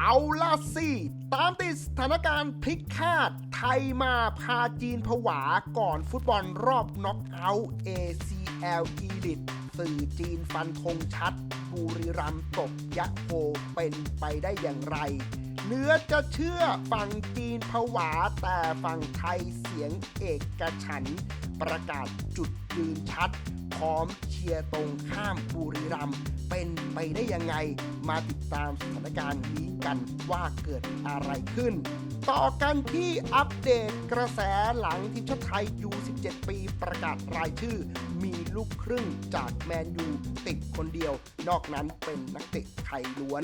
เอาล่ะสิ ตามติดสถานการณ์พลิกคาด ไทยมาพาจีนผวาก่อนฟุตบอลรอบน็อกเอาท์ ACL Elite สื่อจีนฟันธงชัด บุรีรัมตกยะโฮเป็นไปได้อย่างไร เนื้อจะเชื่อฝั่งจีนผวา แต่ฝั่งไทยเสียงเอกฉัน ประกาศจุดยืนชัด พร้อมเชียร์ตรงข้ามบุรีรัมย์เป็นไปได้ยังไงมาติดตามสถานการณ์นี้กันว่าเกิดอะไรขึ้น ต่อกันที่อัปเดตกระแสหลังทีมชาติไทยยู17 ปีประกาศรายชื่อ มีลูกครึ่งจากแมนยูติดคนเดียว นอกนั้นเป็นนักเตะไทยล้วน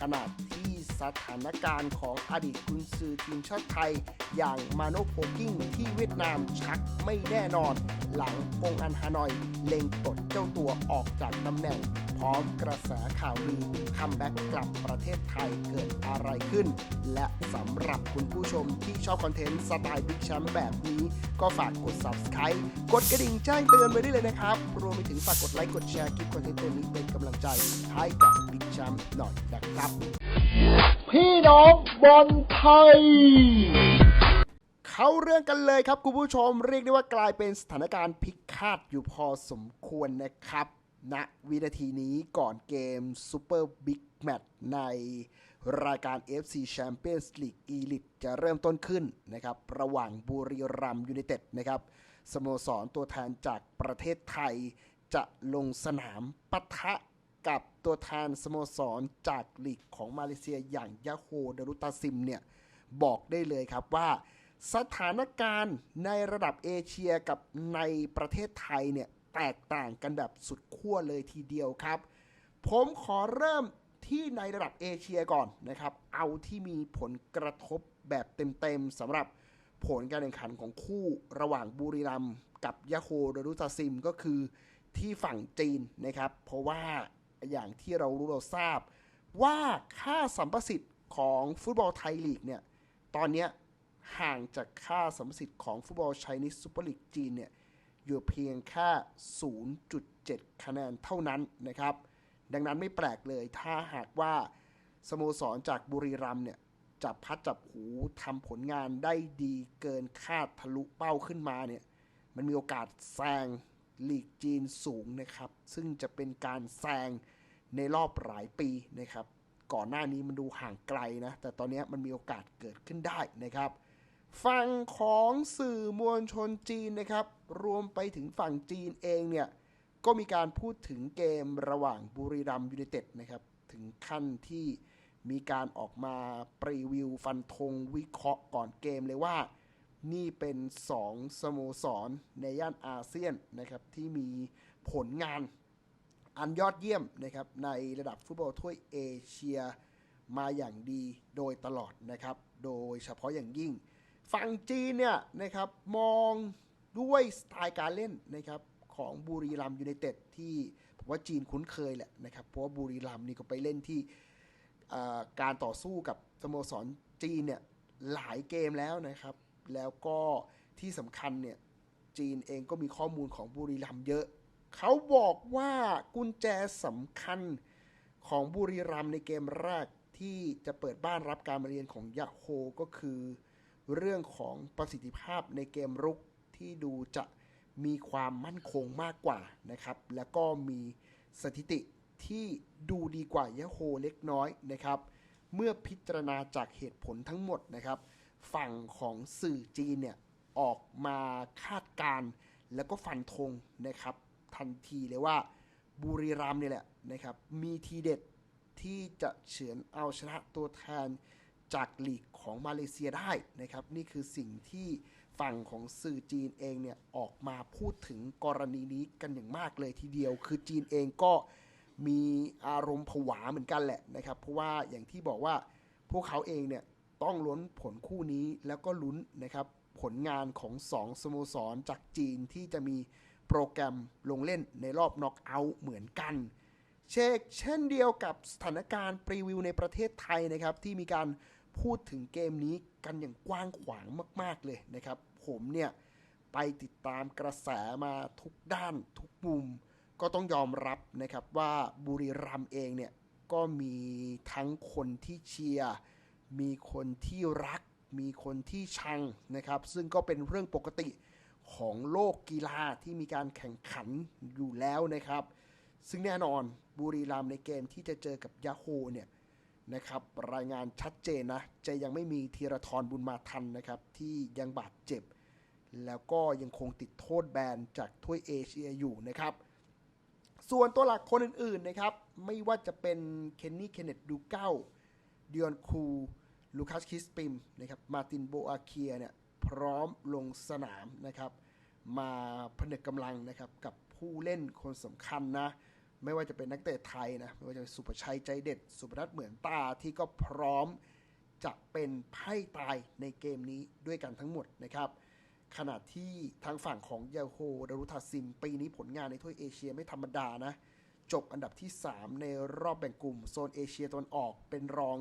ขณะที่ สถานการณ์ของอดีตกุนซือทีมชาติไทย อย่างมาโนโพกิ้งที่เวียดนามชักไม่แน่นอน หลังองอันฮานอย เล็งปลดเจ้าตัวออกจากตำแหน่ง พร้อมกระแสข่าวลือคัมแบ็กกลับประเทศไทยเกิดอะไรขึ้น และสำหรับคุณผู้ชมที่ชอบคอนเทนต์สไตล์บิ๊กแชมป์แบบนี้ ก็ฝากกด subscribe กดกระดิ่งแจ้งเตือนไว้ได้เลยนะครับ รวมไปถึงฝากกดไลค์กดแชร์คลิปคอนเทนต์ตัวนี้เป็นกำลังใจให้กับบิ๊กแชมป์หน่อยนะครับ พี่น้องบอลไทย เข้าเรื่องกันเลยครับคุณผู้ชมเรียกได้ว่ากลายเป็นสถานการณ์พลิกคาดอยู่พอสมควรนะครับณนะวินาทีนี้ก่อนเกมซูเปอร์บิ๊กแมตช์ในรายการ FC Champions League Elite จะเริ่มต้นขึ้นนะครับ ระหว่างบุรีรัมย์ยูไนเต็ดนะครับสโมสรตัวแทนจากประเทศไทยจะลงสนามปะทะ กับตัวแทนสโมสรจากลีกของมาเลเซียอย่างยาโฮเดรุตาซิมเนี่ยบอกได้เลยครับว่าสถานการณ์ในระดับเอเชียกับในประเทศไทยเนี่ยแตกต่างกันแบบสุดขั้วเลยทีเดียวครับ ผมขอเริ่มที่ในระดับเอเชียก่อนนะครับ เอาที่มีผลกระทบแบบเต็มๆสำหรับผลการแข่งขันของคู่ระหว่างบุรีรัมย์กับยาโฮเดรุตาซิมก็คือที่ฝั่งจีนนะครับ เพราะว่า อย่างที่เรารู้เราทราบ ว่าค่าสัมประสิทธิ์ของฟุตบอลไทยลีกเนี่ยตอนนี้ห่างจากค่าสัมประสิทธิ์ของฟุตบอลไชนีสซูเปอร์ลีกจีนเนี่ยอยู่เพียงแค่ 0.7 คะแนนเท่านั้นนะครับ ดังนั้นไม่แปลกเลยถ้าหากว่าสโมสรจากบุรีรัมเนี่ยจับพัดจับหูทำผลงานได้ดีเกินคาดทะลุเป้าขึ้นมาเนี่ยมันมีโอกาสแซง ลีกจีนสูงนะครับ ซึ่งจะเป็นการแซงในรอบหลายปีนะครับ ก่อนหน้านี้มันดูห่างไกลนะ แต่ตอนนี้มันมีโอกาสเกิดขึ้นได้นะครับ ฝั่งของสื่อมวลชนจีนนะครับ รวมไปถึงฝั่งจีนเองเนี่ย ก็มีการพูดถึงเกมระหว่างบุรีรัมยูไนเต็ดนะครับ ถึงขั้นที่มีการออกมาปรีวิวฟันธงวิเคราะห์ก่อนเกมเลยว่า นี่เป็น 2 สโมสรในย่านอาเซียนนะครับที่มีผลงานอันยอดเยี่ยมนะครับในระดับฟุตบอลถ้วยเอเชียมาอย่างดีโดยตลอดนะครับ โดยเฉพาะอย่างยิ่ง ฝั่งจีนเนี่ยนะครับมองด้วยสไตล์การเล่นนะครับของบุรีรัมยูไนเต็ดที่ผมว่าจีนคุ้นเคยแหละนะครับ เพราะว่าบุรีรัมย์นี่ก็ไปเล่นที่การต่อสู้กับสโมสรจีนเนี่ยหลายเกมแล้วนะครับ แล้วก็ที่สำคัญเนี่ยจีนเองก็มีข้อมูลของบุรีรัมย์เยอะ เขาบอกว่ากุญแจสำคัญของบุรีรัมย์ในเกมแรกที่จะเปิดบ้านรับการมาเรียนของยะโฮก็คือ เรื่องของประสิทธิภาพในเกมรุกที่ดูจะมีความมั่นคงมากกว่านะครับ แล้วก็มีสถิติที่ดูดีกว่ายะโฮเล็กน้อยนะครับ เมื่อพิจารณาจากเหตุผลทั้งหมดนะครับ ฝั่งของสื่อจีนเนี่ยออกมาคาดการณ์แล้วก็ฟันธงนะครับ ทันทีเลยว่าบุรีรัมย์เนี่ยแหละนะครับ มีทีเด็ดที่จะเฉือนเอาชนะตัวแทนจากลีกของมาเลเซียได้นะครับ นี่คือสิ่งที่ฝั่งของสื่อจีนเองเนี่ยออกมาพูดถึงกรณีนี้กันอย่างมากเลยทีเดียว คือจีนเองก็มีอารมณ์ผวาเหมือนกันแหละนะครับ เพราะว่าอย่างที่บอกว่าพวกเขาเองเนี่ย ต้องลุ้นผลคู่นี้แล้วก็ลุ้นนะครับผลงานของสองสโมสรจากจีนที่จะมีโปรแกรมลงเล่นในรอบน็อกเอาท์เหมือนกัน เชกเช่นเดียวกับสถานการณ์ปรีวิวในประเทศไทยนะครับ ที่มีการพูดถึงเกมนี้กันอย่างกว้างขวางมาก ๆ เลยนะครับ ผมเนี่ย ไปติดตามกระแสมาทุกด้านทุกมุม ก็ต้องยอมรับนะครับว่าบุรีรัมย์เองเนี่ย ก็มีทั้งคนที่เชียร์ มีคนที่รัก มีคนที่ชังนะครับ ซึ่งก็เป็นเรื่องปกติของโลกกีฬาที่มีการแข่งขันอยู่แล้วนะครับ ซึ่งแน่นอนบุรีรัมย์ในเกมที่จะเจอกับยาโฮเนี่ยนะครับรายงานชัดเจนนะ จะยังไม่มีธีรทรบุญมาทันนะครับ ที่ยังบาดเจ็บ แล้วก็ยังคงติดโทษแบนจากถ้วยเอเชียอยู่นะครับ ส่วนตัวหลักคนอื่นๆนะครับ ไม่ว่าจะเป็นเคนนี่เคนเนตดูเก้า ดิออนคูลูคัสคิสปิมนะครับมาตินโบอาเคียเนี่ยพร้อมลงสนามนะครับ มาผนึกกำลังนะครับกับผู้เล่นคนสำคัญนะ ไม่ว่าจะเป็นนักเตะไทยนะ ไม่ว่าจะเป็นสุประชัยใจเด็ด สุพนัทเหมือนตาที่ก็พร้อมจะเป็นไพ่ตายในเกมนี้ด้วยกันทั้งหมดนะครับ ขณะที่ทางฝั่งของยาโฮดารุทาซิม ปีนี้ผลงานในถ้วยเอเชียไม่ธรรมดานะ จบอันดับที่ 3 ในรอบแบ่งกลุ่มโซนเอเชียตะวันออก เป็นรอง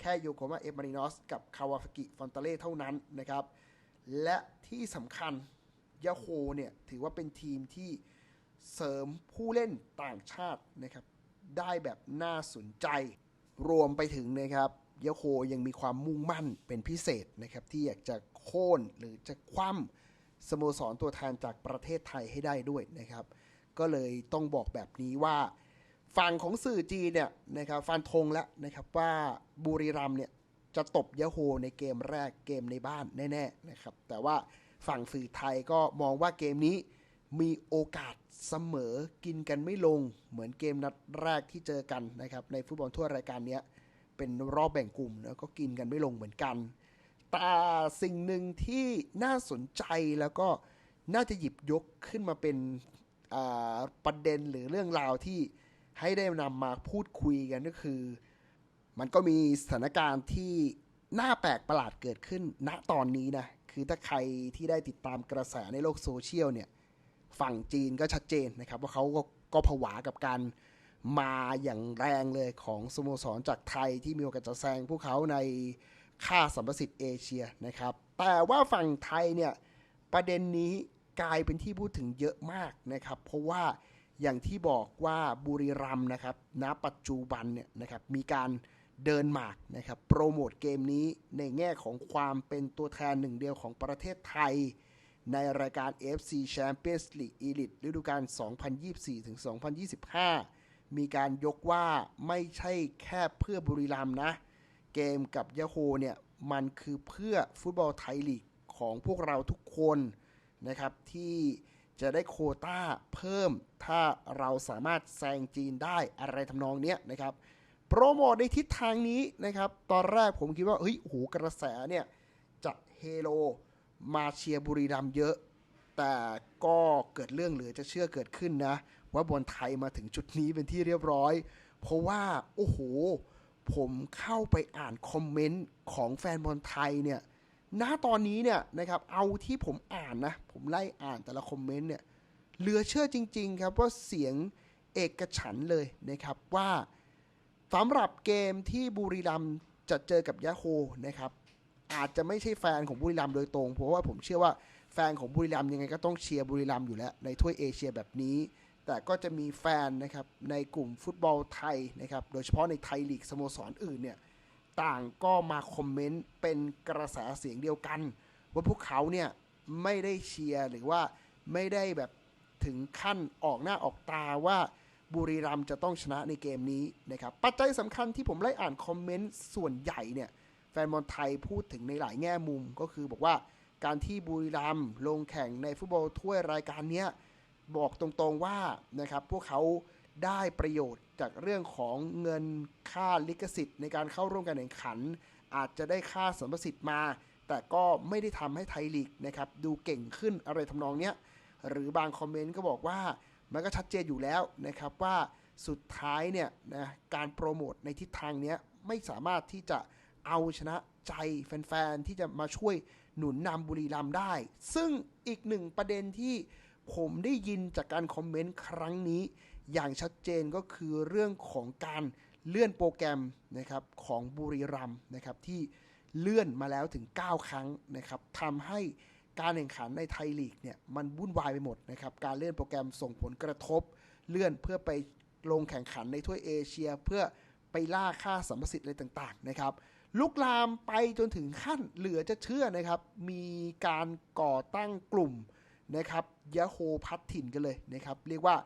แค่โยโกมาเอฟมารินอสกับคาวาฟากิฟอนตาเล่เท่านั้นนะครับ และที่สำคัญยาโฮเนี่ย ถือว่าเป็นทีมที่เสริมผู้เล่นต่างชาตินะครับ ได้แบบน่าสนใจ รวมไปถึงนะครับยาโฮยังมีความมุ่งมั่นเป็นพิเศษนะครับ ที่อยากจะโค่นหรือจะคว่ำสโมสรตัวแทนจากประเทศไทยให้ได้ด้วยนะครับ ก็เลยต้องบอกแบบนี้ว่า ฝั่งของสื่อจีนเนี่ยนะครับฟันธงแล้วนะครับว่าบุรีรัมเนี่ยจะตบยะโฮในเกมแรกเกมในบ้านแน่ๆนะครับแต่ว่าฝั่งสื่อไทยก็มองว่าเกมนี้มีโอกาสเสมอกินกันไม่ลง เหมือนเกมนัดแรกที่เจอกันนะครับในฟุตบอลทั่วรายการนี้เป็นรอบแบ่งกลุ่มแล้วก็กินกันไม่ลงเหมือนกัน แต่สิ่งหนึ่งที่น่าสนใจแล้วก็น่าจะหยิบยกขึ้นมาเป็น ประเด็นหรือเรื่องราวที่ให้ได้นำมาพูดคุยกันก็คือ มันก็มีสถานการณ์ที่น่าแปลกประหลาดเกิดขึ้นณตอนนี้นะ คือถ้าใครที่ได้ติดตามกระแสในโลกโซเชียลเนี่ย ฝั่งจีนก็ชัดเจนนะครับ ว่าเขาก็ก็ผวากับการมาอย่างแรงเลยของสโมสรจากไทยที่มีโอกาสจะแซงพวกเขาในค่าสัมประสิทธิ์เอเชียนะครับ แต่ว่าฝั่งไทยเนี่ยประเด็นนี้ กลายเป็นที่พูดถึงเยอะมากนะครับ เพราะว่าอย่างที่บอกว่าบุรีรัมนะครับณปัจจุบันเนี่ยนะครับมีการเดินหมากนะครับโปรโมทเกมนี้ในแง่ของความเป็นตัวแทนหนึ่งเดียวของประเทศไทย ในรายการ FC Champions League Elite ฤดูกาล 2024-2025 มีการยกว่าไม่ใช่แค่เพื่อบุรีรัมนะ เกมกับยาโฮเนี่ย มันคือเพื่อฟุตบอลไทยลีกของพวกเราทุกคน นะครับที่จะได้โคต้าเพิ่ม ถ้าเราสามารถแซงจีนได้อะไรทำนองเนี้ยนะครับโปรโมทในทิศทางนี้นะครับ ตอนแรกผมคิดว่าเฮ้ยโอ้โหกระแสเนี่ยจะเฮโลมาเชียร์บุรีรัมย์เยอะ แต่ก็เกิดเรื่องเหลือจะเชื่อเกิดขึ้นนะ ว่าบอลไทยมาถึงจุดนี้เป็นที่เรียบร้อย เพราะว่า โอ้โห ผมเข้าไปอ่านคอมเมนต์ของแฟนบอลไทยเนี่ย ณตอนนี้เนี่ยนะครับเอาที่ผมอ่านนะ ผมไล่อ่านแต่ละคอมเมนต์เนี่ยเหลือเชื่อจริง ๆ ครับว่าเสียงเอกฉันเลยนะครับว่าสำหรับเกมที่บุรีรัมจะเจอกับยะโฮนะครับอาจจะไม่ใช่แฟนของบุรีรัมโดยตรง เพราะว่าผมเชื่อว่าแฟนของบุรีรัมยังไงก็ต้องเชียร์บุรีรัมอยู่แล้วในถ้วยเอเชียแบบนี้ แต่ก็จะมีแฟนนะครับในกลุ่มฟุตบอลไทยนะครับโดยเฉพาะในไทยลีกสโมสรอื่นเนี่ย ต่างก็มาคอมเมนต์เป็นกระแสเสียงเดียวกัน ว่าพวกเขาเนี่ยไม่ได้เชียร์หรือว่าไม่ได้แบบถึงขั้นออกหน้าออกตาว่าบุรีรัมย์จะต้องชนะในเกมนี้นะครับปัจจัยสำคัญที่ผมไล่อ่านคอมเมนต์ส่วนใหญ่เนี่ยแฟนบอลไทยพูดถึงในหลายแง่มุมก็คือบอกว่าการที่บุรีรัมย์ลงแข่งในฟุตบอลถ้วยรายการเนี้ย บอกตรงๆว่านะครับพวกเขาได้ประโยชน์จากเรื่องของเงินค่าลิขสิทธิ์ ในการเข้าร่วมการแข่งขัน อาจจะได้ค่าสัมประสิทธิ์มา แต่ก็ไม่ได้ทำให้ไทยลีกนะครับดูเก่งขึ้นอะไรทำนองเนี้ยหรือบางคอมเมนต์ก็บอกว่ามันก็ชัดเจนอยู่แล้วนะครับว่าสุดท้ายเนี่ยนะการโปรโมทในทิศทางเนี้ยไม่สามารถที่จะเอาชนะใจแฟนๆ ที่จะมาช่วยหนุนนำบุรีรัมย์ได้ ซึ่งอีกหนึ่งประเด็นที่ ผมได้ยินจากการคอมเมนต์ครั้งนี้ อย่างชัดเจนก็คือเรื่องของการเลื่อนโปรแกรมนะครับของบุรีรัมนะครับที่เลื่อนมาแล้วถึง 9 ครั้งนะครับทำให้การแข่งขันในไทยลีกเนี่ยมันวุ่นวายไปหมดนะครับการเลื่อนโปรแกรมส่งผลกระทบ เลื่อนเพื่อไปลงแข่งขันในถ้วยเอเชีย เพื่อไปล่าค่าสัมประสิทธิ์อะไรต่างๆนะครับลุกลามไปจนถึงขั้นเหลือจะเชื่อนะครับ มีการก่อตั้งกลุ่ม นะครับยะโฮพัดถิ่นกันเลยนะครับ เรียกว่า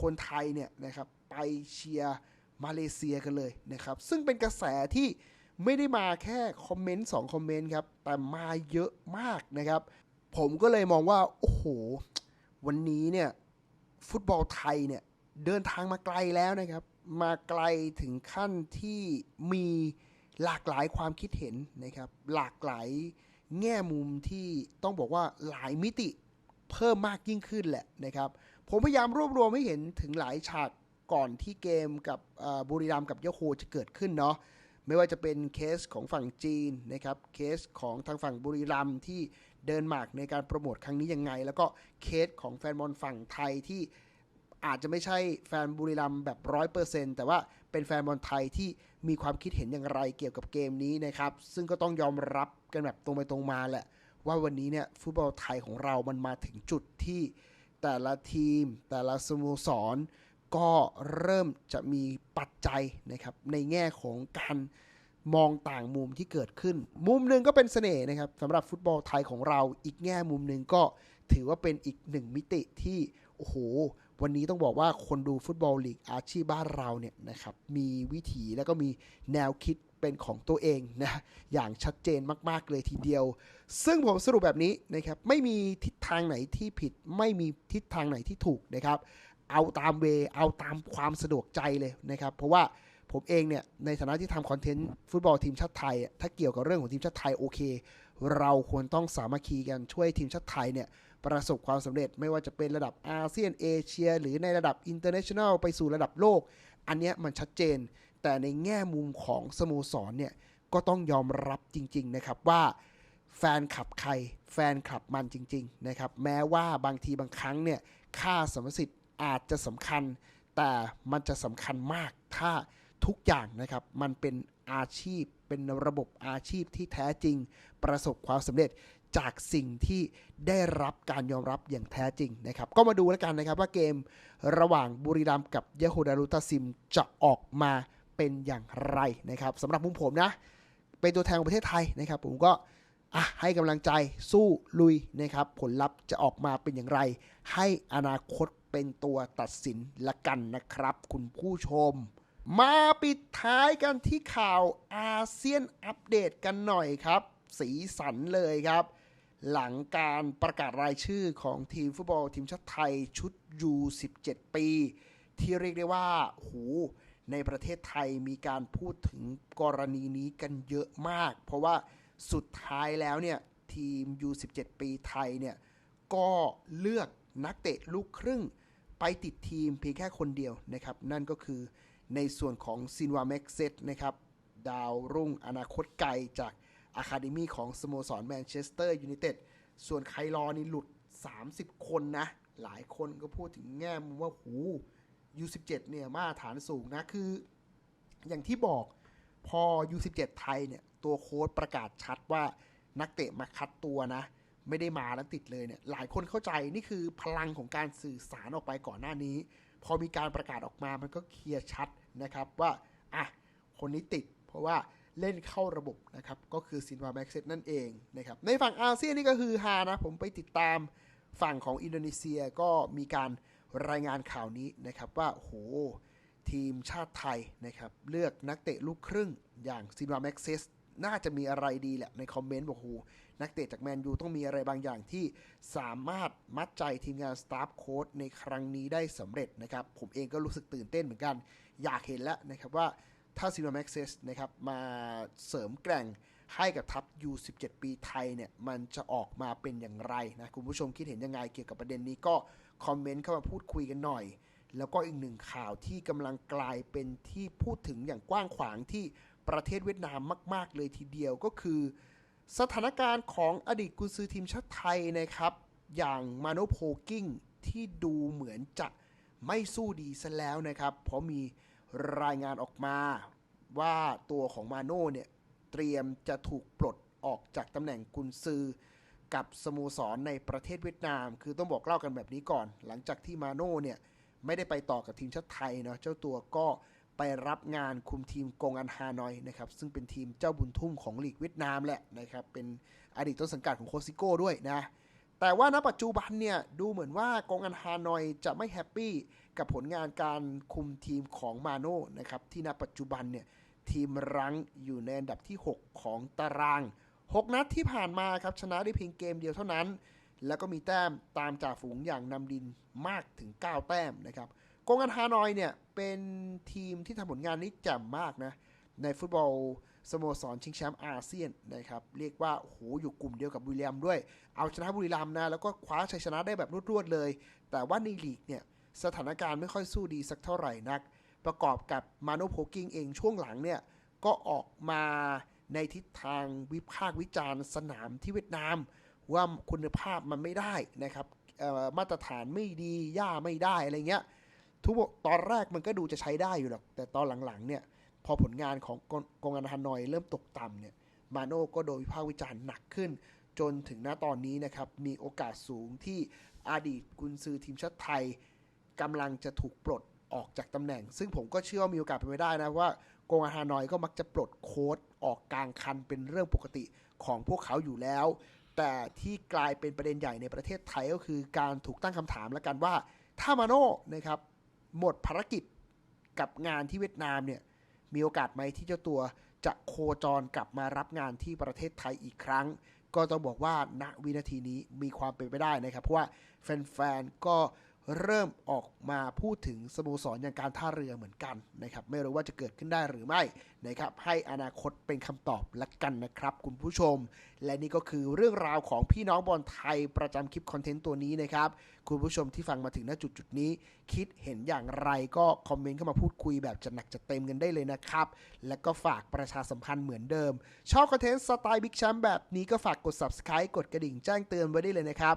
คนไทยเนี่ยนะครับไปเชียร์มาเลเซียกันเลยนะครับ ซึ่งเป็นกระแสที่ไม่ได้มาแค่คอมเมนต์2คอมเมนต์ครับ แต่มาเยอะมากนะครับ ผมก็เลยมองว่า โอ้โห วันนี้เนี่ยฟุตบอลไทยเนี่ยเดินทางมาไกลแล้วนะครับ มาไกลถึงขั้นที่มีหลากหลายความคิดเห็นนะครับ หลากหลายแง่มุมที่ต้องบอกว่าหลายมิติ เพิ่มมากยิ่งขึ้นแหละนะครับ ผมพยายามรวบรวมให้เห็นถึงหลายฉากก่อนที่เกมกับบุรีรัมย์กับยะโฮจะเกิดขึ้นเนาะไม่ว่าจะเป็นเคสของฝั่งจีนนะครับเคสของทางฝั่งบุรีรัมย์ที่เดินหมากในการโปรโมทครั้งนี้ยังไง แล้วก็เคสของแฟนบอลฝั่งไทยที่อาจจะไม่ใช่แฟนบุรีรัมย์แบบร้อยเปอร์เซ็นแต่ว่าเป็นแฟนบอลไทยที่มีความคิดเห็นอย่างไรเกี่ยวกับเกมนี้นะครับ ซึ่งก็ต้องยอมรับกันแบบตรงไปตรงมาแหละ ว่าวันนี้เนี่ยฟุตบอลไทยของเรามันมาถึงจุดที่แต่ละทีม แต่ละสโมสร ก็เริ่มจะมีปัจจัยนะครับในแง่ของการมองต่างมุมที่เกิดขึ้น มุมหนึ่งก็เป็นเสน่ห์นะครับสำหรับฟุตบอลไทยของเราอีกแง่มุมหนึ่งก็ถือว่าเป็นอีกหนึ่งมิติที่โอ้โห วันนี้ต้องบอกว่าคนดูฟุตบอลลีกอาชีพบ้านเราเนี่ยนะครับมีวิถีแล้วก็มีแนวคิด เป็นของตัวเองนะอย่างชัดเจนมาก ๆ เลยทีเดียว ซึ่งผมสรุปแบบนี้นะครับไม่มีทิศทางไหนที่ผิด ไม่มีทิศทางไหนที่ถูกนะครับเอาตามเวเอาตามความสะดวกใจเลยนะครับ เพราะว่าผมเองเนี่ยในฐานะที่ทำคอนเทนต์ฟุตบอลทีมชาติไทย ถ้าเกี่ยวกับเรื่องของทีมชาติไทยโอเค เราควรต้องสามัคคีกันช่วยทีมชาติไทยเนี่ยประสบความสำเร็จไม่ว่าจะเป็นระดับอาเซียนเอเชีย หรือในระดับอินเตอร์เนชั่นแนลไปสู่ระดับโลก อันเนี้ยมันชัดเจน แต่ในแง่มุมของสโมสรเนี่ยก็ต้องยอมรับจริง ๆ นะครับว่าแฟนคลับใครแฟนคลับมันจริง ๆ นะครับ แม้ว่าบางทีบางครั้งเนี่ยค่าสมรสิทธิ์อาจจะสำคัญ แต่มันจะสำคัญมากถ้าทุกอย่างนะครับ มันเป็นอาชีพเป็นระบบอาชีพที่แท้จริง ประสบความสำเร็จจากสิ่งที่ได้รับการยอมรับอย่างแท้จริงนะครับ ก็มาดูแล้วกันนะครับว่าเกมระหว่างบุรีรัมย์กับยะโฮดารุตาซิมจะออกมา เป็นอย่างไรนะครับสำหรับมุมผมนะ เป็นตัวแทนของประเทศไทยนะครับ ผมก็ให้กำลังใจสู้ลุยนะครับ ผลลัพธ์จะออกมาเป็นอย่างไร ให้อนาคตเป็นตัวตัดสินละกันนะครับ คุณผู้ชม มาปิดท้ายกันที่ข่าวอาเซียนอัปเดตกันหน่อยครับ สีสันเลยครับ หลังการประกาศรายชื่อของทีมฟุตบอลทีมชาติไทยชุด U17 ปี ที่เรียกได้ว่าโห ในประเทศไทยมีการพูดถึงกรณีนี้กันเยอะมาก เพราะว่าสุดท้ายแล้วเนี่ยทีม U17 ปีไทยเนี่ยก็เลือกนักเตะลูกครึ่ง ไปติดทีมเพียงแค่คนเดียวนะครับ นั่นก็คือในส่วนของซินวาแม็กเซตนะครับ ดาวรุ่งอนาคตไกลจากอะคาเดมีของสโมสรแมนเชสเตอร์ยูไนเต็ดส่วนไคลอนี่หลุด 30 คนนะ หลายคนก็พูดถึงแง่มุมว่าหู U17 เนี่ยมาตรฐานสูงนะ คือ อย่างที่บอกพอ U17 ไทยเนี่ย ตัวโค้ดประกาศชัดว่านักเตะมาคัดตัวนะ ไม่ได้มาแล้วติดเลยเนี่ย หลายคนเข้าใจนี่คือพลังของการสื่อสารออกไปก่อนหน้านี้ พอมีการประกาศออกมามันก็เคลียร์ชัดนะครับว่าอะคนนี้ติด เพราะว่าเล่นเข้าระบบนะครับ ก็คือซินวาแม็กเซตนั่นเองนะครับ ในฝั่งอาเซียนนี่ก็คือฮานะ ผมไปติดตามฝั่งของอินโดนีเซียก็มีการ รายงานข่าวนี้นะครับว่าโหทีมชาติไทยนะครับเลือกนักเตะลูกครึ่งอย่างซินวาแม็กเซสน่าจะมีอะไรดีแหละในคอมเมนต์บอกโหนักเตะจากแมนยูต้องมีอะไรบางอย่างที่สามารถมัดใจทีมงานสตาฟโค้ดในครั้งนี้ได้สำเร็จนะครับ ผมเองก็รู้สึกตื่นเต้นเหมือนกัน อยากเห็นแล้วนะครับว่าถ้าซินวาแม็กเซสนะครับมาเสริมแกร่งให้กับทัพ U17 ปีไทยเนี่ยมันจะออกมาเป็นอย่างไรนะคุณผู้ชมคิดเห็นยังไงเกี่ยวกับประเด็นนี้ก็ คอมเมนต์เข้ามาพูดคุยกันหน่อย แล้วก็อีกหนึ่งข่าวที่กำลังกลายเป็นที่พูดถึงอย่างกว้างขวางที่ประเทศเวียดนามมาก ๆ เลยทีเดียวก็คือ สถานการณ์ของอดีตกุนซือทีมชาติไทยนะครับ อย่างมาโนโพกิ้งที่ดูเหมือนจะไม่สู้ดีซะแล้วนะครับ เพราะมีรายงานออกมาว่าตัวของมาโน่เนี่ยเตรียมจะถูกปลดออกจากตำแหน่งกุนซือ กับสโมสรในประเทศเวียดนาม คือต้องบอกเล่ากันแบบนี้ก่อน หลังจากที่มาโน่เนี่ยไม่ได้ไปต่อกับทีมชาติไทยเนาะเจ้าตัวก็ไปรับงานคุมทีมกงอันฮานอยนะครับซึ่งเป็นทีมเจ้าบุญทุ่มของลีกเวียดนามแหละนะครับเป็นอดีตต้นสังกัดของโคซิโก้ด้วยนะแต่ว่าณปัจจุบันเนี่ยดูเหมือนว่ากองอันฮานอยจะไม่แฮปปี้กับผลงานการคุมทีมของมาโน่นะครับที่ณปัจจุบันเนี่ยทีมรั้งอยู่ในอันดับที่ 6 ของตาราง 6 นัดที่ผ่านมาครับชนะได้เพียงเกมเดียวเท่านั้น แล้วก็มีแต้มตามจ่าฝูงอย่างนำดินมากถึง 9 แต้มนะครับกองอันฮานอยเนี่ยเป็นทีมที่ทำผลงานนี้แจ่มมากนะในฟุตบอลสโมสรชิงแชมป์อาเซียนนะครับเรียกว่าโหอยู่กลุ่มเดียวกับบุรีรัมด้วย เอาชนะบุรีรัมนะแล้วก็คว้าชัยชนะได้แบบรวดๆเลย แต่ว่าในลีกเนี่ยสถานการณ์ไม่ค่อยสู้ดีสักเท่าไหร่นัก ประกอบกับมาโนโพกิ้งเองช่วงหลังเนี่ยก็ออกมา ในทิศทางวิพากษ์วิจารณ์สนามที่เวียดนาม ว่าคุณภาพมันไม่ได้นะครับมาตรฐานไม่ดีย่าไม่ได้อะไรเงี้ยทุกตอนแรกมันก็ดูจะใช้ได้อยู่หรอก แต่ตอนหลังๆเนี่ยพอผลงานของกองอันฮานอยเริ่มตกต่ำเนี่ยมาโน่ก็โดนวิพากษ์วิจารณ์หนักขึ้น จนถึงณตอนนี้นะครับมีโอกาสสูงที่อดีตกุนซือทีมชาติไทยกำลังจะถูกปลดออกจากตำแหน่ง ซึ่งผมก็เชื่อว่ามีโอกาสเป็นไปได้นะว่า กงอาฮานอยก็มักจะปลดโค้ดออกกลางคันเป็นเรื่องปกติของพวกเขาอยู่แล้ว แต่ที่กลายเป็นประเด็นใหญ่ในประเทศไทยก็คือการถูกตั้งคำถามแล้วกันว่า ถ้ามาโน่นะครับหมดภารกิจกับงานที่เวียดนามเนี่ยมีโอกาสไหมที่เจ้าตัวจะโคจรกลับมารับงานที่ประเทศไทยอีกครั้ง ก็ต้องบอกว่าณวินาทีนี้มีความเป็นไปได้นะครับ เพราะว่าแฟนๆก็ เริ่มออกมาพูดถึงสโมสรอย่างการท่าเรือเหมือนกันนะครับ ไม่รู้ว่าจะเกิดขึ้นได้หรือไม่นะครับ ให้อนาคตเป็นคำตอบละกันนะครับ คุณผู้ชม และนี่ก็คือเรื่องราวของพี่น้องบอลไทยประจำคลิปคอนเทนต์ตัวนี้นะครับ คุณผู้ชมที่ฟังมาถึงณจุดจุดนี้ คิดเห็นอย่างไรก็คอมเมนต์เข้ามาพูดคุยแบบจะหนักจะเต็มกันได้เลยนะครับ และก็ฝากประชาสัมพันธ์เหมือนเดิม ชอบคอนเทนต์สไตล์บิ๊กแชมป์แบบนี้ก็ฝากกด subscribe กดกระดิ่งแจ้งเตือนไว้ได้เลยนะครับ